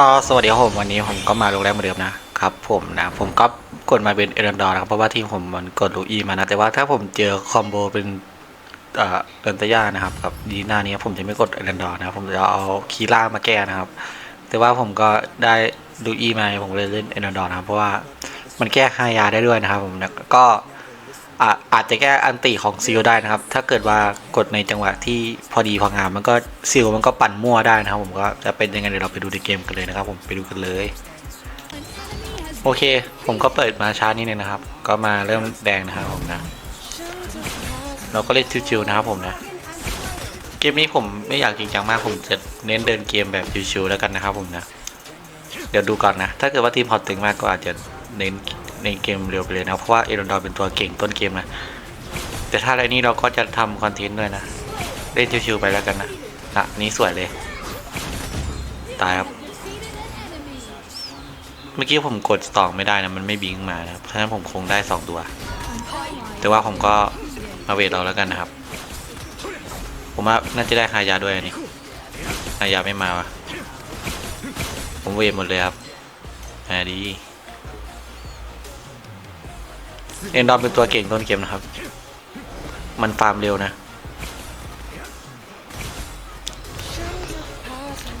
ก็สวัสดีครับผมวันนี้ผมก็มาโรงแรมเหมือนเดิมนะครับผมนะผมก็กดมาเป็นเอรันดอร์นะครับเพราะว่าทีมผมมันกดลูอีมานะแต่ว่าถ้าผมเจอคอมโบเป็นเอ่อเอนตย่านะครับกับดีหน้านี้ผมจะไม่กดเอรันดอร์นะครับผมจะเอาคีร่ามาแก้นะครับ แต่ว่าผมก็ได้ลูอีมาผมเลยเล่นเอรันดอร์นะครับเพราะว่ามันแก้ค่ายาได้ด้วยนะครับผมนะก็ อะอาจจะแก้อันติของซิลได้นะครับ ถ้าเกิดว่ากดในจังหวะที่พอดีพองามมันก็ซิลมันก็ปั่นมั่วได้นะครับ ผมก็จะเป็นยังไงเดี๋ยวเราไปดูในเกมกันเลยนะครับ ผมไปดูกันเลย โอเค ผมก็เปิดมาช้านิดนึงนะครับ ก็มาเริ่มแดงนะครับผมนะเราก็เล่นชิวๆนะครับผมนะเกมนี้ผมไม่อยากจริงจังมากผมจะเน้นเดินเกมแบบชิวๆแล้วกันนะครับผมนะ เดี๋ยวดูก่อนนะ ถ้าเกิดว่าทีมพอตึงมากก็อาจจะเน้น ในเกมเร็วไปเลยนะเพราะว่าเอรอนดอร์เป็นตัวเก่งต้นเกมนะ แต่ถ้าอะไรนี้เราก็จะทำคอนเทนต์ด้วยนะ เล่นชิวๆไปแล้วกันนะอะนี่สวยเลย ตายครับ เมื่อกี้ผมกดสองไม่ได้นะ มันไม่บิงมานะเพราะฉะนั้นผมคงได้สองตัว แต่ว่าผมก็มาเวทเราแล้วกันนะครับ ผมว่าน่าจะได้ฮายาด้วยนี่ฮายาไม่มาวะผมเวทหมดเลยครับอ่าดี เอ็นดอมเป็นตัวเก่งต้นเกมนะครับ มันฟาร์มเร็วนะ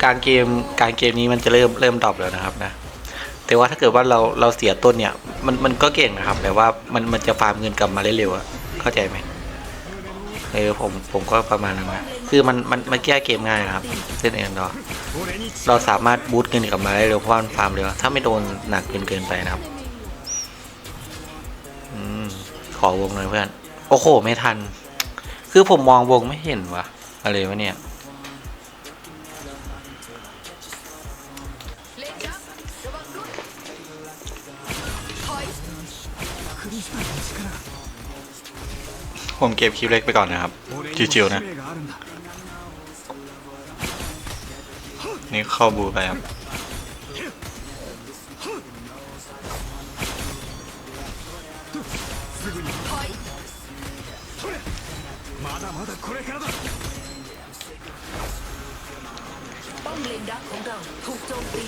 การเกมการเกมนี้มันจะเริ่มเริ่มดรอปแล้วนะครับนะ แต่ว่าถ้าเกิดว่าเราเราเสียต้นเนี่ย มันมันก็เก่งนะครับ แต่ว่ามันมันจะฟาร์มเงินกลับมาเร็วๆอะเข้าใจไหมเออผมผมก็ประมาณนั้นนะคือมันมันมันแก้เกมง่ายนะครับเล่นเองดอเราสามารถบูตเงินกลับมาได้เร็วเพราะมันฟาร์มเร็วถ้าไม่โดนหนักเกินเกินไปนะครับ ขอวงหน่อยเพื่อน โอ้โห ไม่ทัน คือผมมองวงไม่เห็นวะอะไรวะเนี่ย ผมเก็บคิวเล็กไปก่อนนะครับ จิวๆนะ นี่เข้าบูไปครับ ป้อมเลนดักของเราถูกโจมตี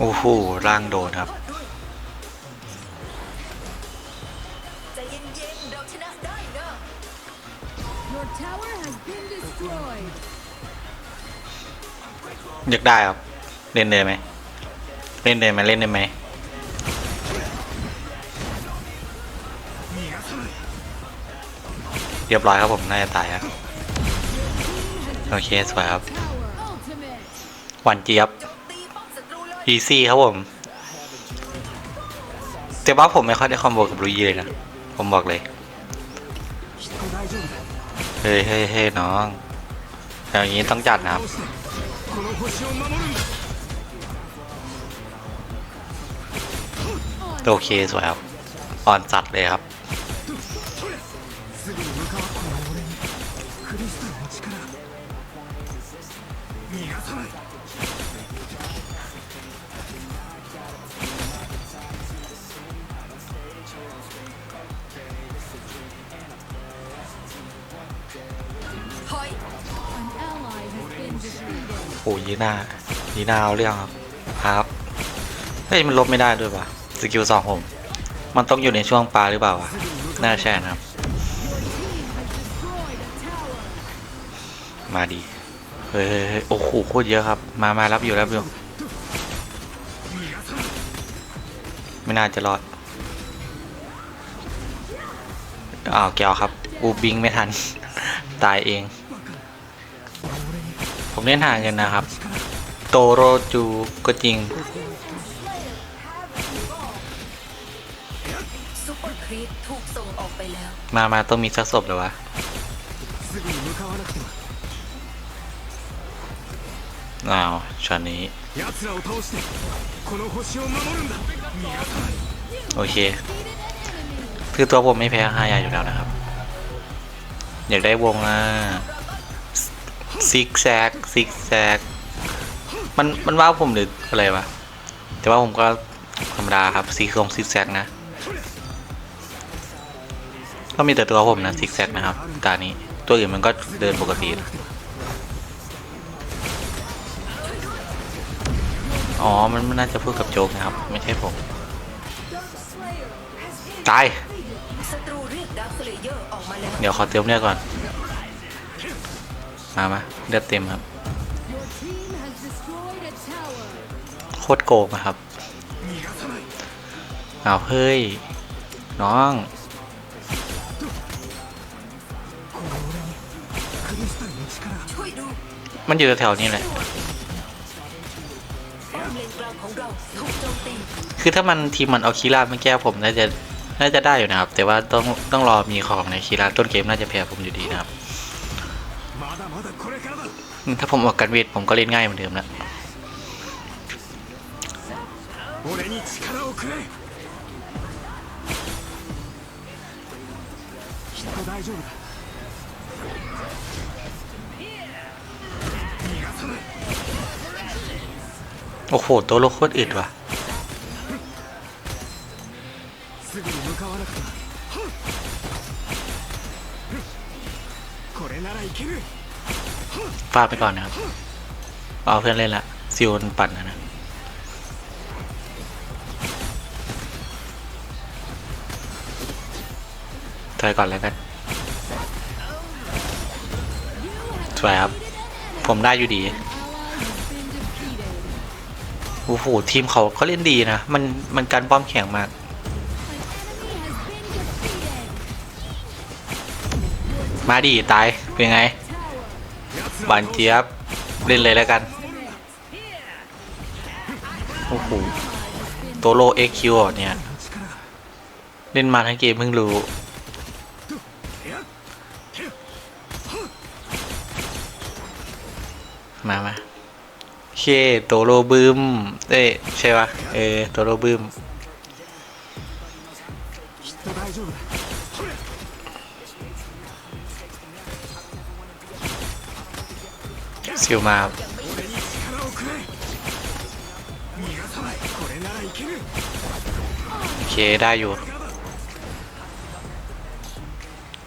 โอ้โหร่างโดนครับ ใจเย็นๆเราชนะได้นะ Your tower has been destroyed. อยากได้ครับ เล่นได้ไหมเล่นได้ไหมเล่นได้ไหม เรียบร้อยครับผมน่าจะตายครับโอเคสวยครับหวันเจี๊ยบโจมตีป้อมศัตรูเลยอีซี่ครับผมแต่ว่าผมไม่ค่อยได้คอมโบกับลูยีเลยนะ ผมบอกเลย เฮ้ยเฮ้ยเฮ้ยน้องอย่างนี้ต้องจัดนะครับโอเคสวยครับอ่อนจัดเลยครับ ถอย An ally has been defeated. โอ้ยีน่ายีน่าเอาเรื่องครับครับเฮ้ยมันลบไม่ได้ด้วยป่ะสกิลสองผม มันต้องอยู่ในช่วงปลาหรือเปล่าวะน่าใช่นะครับ มาดีเฮ้ยเฮ้ยเฮ้ยโอ้โหโคตรเยอะครับ มามารับอยู่รับอยู่ไม่น่าจะรอดอ้าวแกวครับอูบิงไม่ทัน ตายเอง ผมเล่นหาเงินนะครับ โตโรจูก็จริงซุปเปอร์ครีปถูกส่งออกไปแล้วมามาต้องมีสักศพเลยวะ นาวชานี้โอเค คือตัวผมไม่แพ้ห้ายาอยู่แล้วนะครับ อยากได้วงนะซิกแซกซิกแซกมันมันว่าผมหรืออะไรวะแต่ว่าผมก็ธรรมดาครับซีโครงซิกแซกนะ ก็มีแต่ตัวผมนะซิกแซกนะครับตานี้ตัวอื่นมันก็เดินปกตินะ อ๋อมันมันน่าจะพูดกับโจกนะครับ ไม่ใช่ผม ตาย เดี๋ยวขอเติมเลือดก่อน มามาเลือดเต็มครับ โคตรโกงอะครับอ้าวเฮ้ย น้องมันอยู่แถวนี้แหละ คือถ้ามันทีมมันเอาคีรามาแก้ผมน่าจะน่าจะได้อยู่นะครับ แต่ว่าต้องต้องรอมีของในคีราต้นเกมน่าจะแพ้ผมอยู่ดีนะครับ まだまだこれからだ ถ้าผมออกกันเวทผมก็เล่นง่ายเหมือนเดิมแล้ว 俺に力をくれきっと大丈夫だ โอ้โห ตัวโลโคตรอิดว่ะฟาดไปก่อนนะครับ เอาเพื่อนเล่นละซิวปั่นนะ ถอยก่อนแล้วกัน สวยครับ ผมได้อยู่ดี โอ้โห ทีมเขาเขาเล่นดีนะ มันมันการป้อมแข็งมาก มาดีตาย เป็นไง Tower. หวานเจี๊ยบ เล่นเลยแล้วกัน โอ้โห โตโลเอ็กคิวเนี่ย เล่นมาทั้งเกมเพิ่งรู้ โตโรบึมเอ้ใช่ปะเออโตโรบึมซิวมาโอเคได้อยู่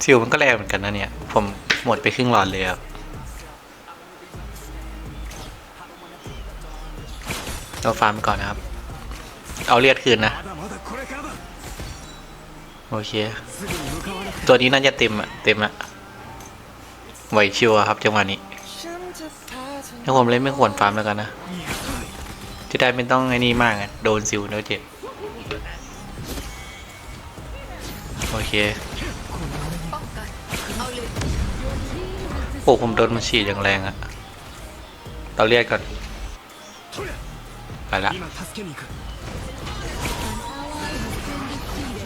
ซิวมันก็แรงเหมือนกันนะเนี่ย ผมหมดไปครึ่งหลอดเลยครั เราฟาร์มก่อนนะครับ เอาเลือดคืนนะ โอเค ตัวนี้น่าจะเต็มอะเต็มอะไหวชิวอะครับจังหวะนี้ถ้าผมเล่นไม่ควรฟาร์มแล้วกันนะ จะได้ไม่ต้องไอ้นี่มากอะโดนซิวแล้วเจ็บ โอเค โอ้ผมโดนมันฉีดอย่างแรงอะเราเลียดก่อน ปละ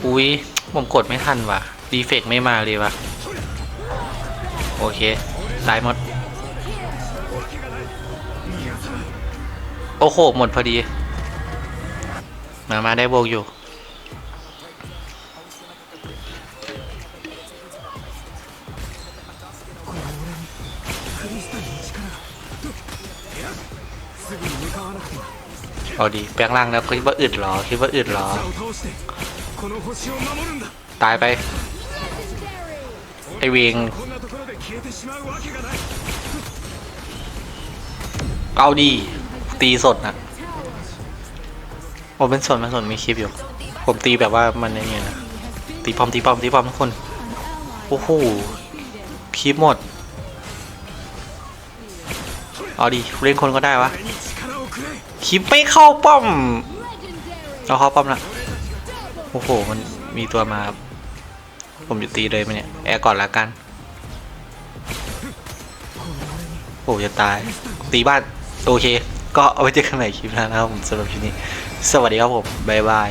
อุ้ยผมกดไม่ทันว่ะดีเฟกไม่มาเลยว่ะ โอเค ตายหมด โอ้โห หมดพอดี มา มาได้โบกอยู่ เอาดีแปลงร่างแล้วคิดว่าอึดหรอ คิดว่าอึดหรอ ตายไป ไอเวงเอาดี ตีสดนะผมเป็นสดมาสดมีคลิปอยู่ ผมตีแบบว่ามันเนี่ยนะตีปอมตีปอมตีปอมทุกคน โอ้โหคลิปหมด เอาดีเล่นคนก็ได้วะ คลิปไม่เข้าป้อมเราเข้าป้อมละโอ้โห มันมีตัวมา ผมจะตีเลยไหมเนี่ย แอร์ก่อนละกัน โอ้จะตาย ตีบ้าน โอเค ก็เอาไว้เจอกันใหม่คลิปหน้านะครับผมสำหรับคลิปนี้ สวัสดีครับผม บ๊ายบาย